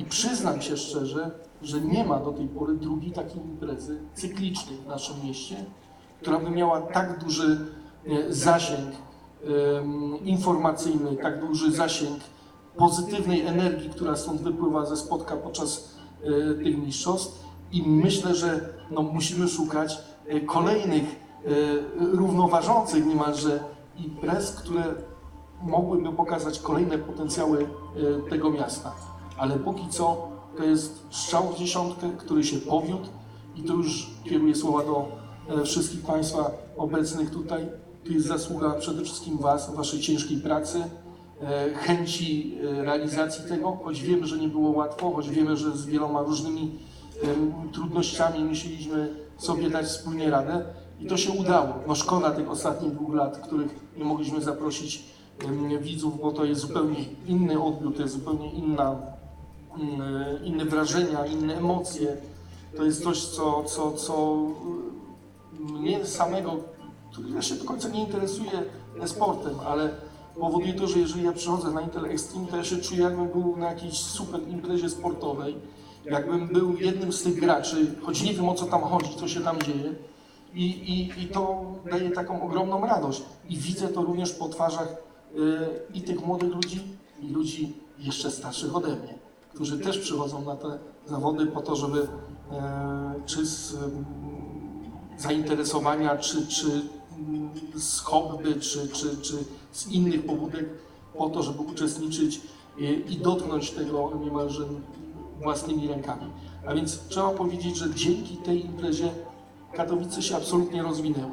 I przyznam się szczerze, że nie ma do tej pory drugiej takiej imprezy cyklicznej w naszym mieście, która by miała tak duży zasięg informacyjny, tak duży zasięg pozytywnej energii, która stąd wypływa ze spotka podczas e, tych mistrzostw. I myślę, że no, musimy szukać e, kolejnych e, równoważących niemalże imprez, które mogłyby pokazać kolejne potencjały tego miasta. Ale póki co to jest strzał w dziesiątkę, który się powiódł i tu już kieruję słowa do e, wszystkich Państwa obecnych tutaj. Tu jest zasługa przede wszystkim Was, Waszej ciężkiej pracy, e, chęci e, realizacji tego, choć wiemy, że nie było łatwo, choć wiemy, że z wieloma różnymi trudnościami musieliśmy sobie dać wspólnie radę i to się udało. No szkoda tych ostatnich dwóch lat, których nie mogliśmy zaprosić widzów, bo to jest zupełnie inny odbiór, to jest zupełnie inna, inne wrażenia, inne emocje. To jest coś, co, co, co mnie samego, ja się do końca nie interesuje sportem, ale powoduje to, że jeżeli ja przychodzę na Intel Extreme, to ja się czuję jakbym był na jakiejś super imprezie sportowej, jakbym był jednym z tych graczy, choć nie wiem o co tam chodzi, co się tam dzieje. I, i, I to daje taką ogromną radość. I widzę to również po twarzach y, i tych młodych ludzi, i ludzi jeszcze starszych ode mnie, którzy też przychodzą na te zawody po to, żeby e, czy z zainteresowania, czy, czy z hobby, czy, czy, czy z innych pobudek, po to, żeby uczestniczyć i dotknąć tego niemalże własnymi rękami. A więc trzeba powiedzieć, że dzięki tej imprezie Katowice się absolutnie rozwinęły.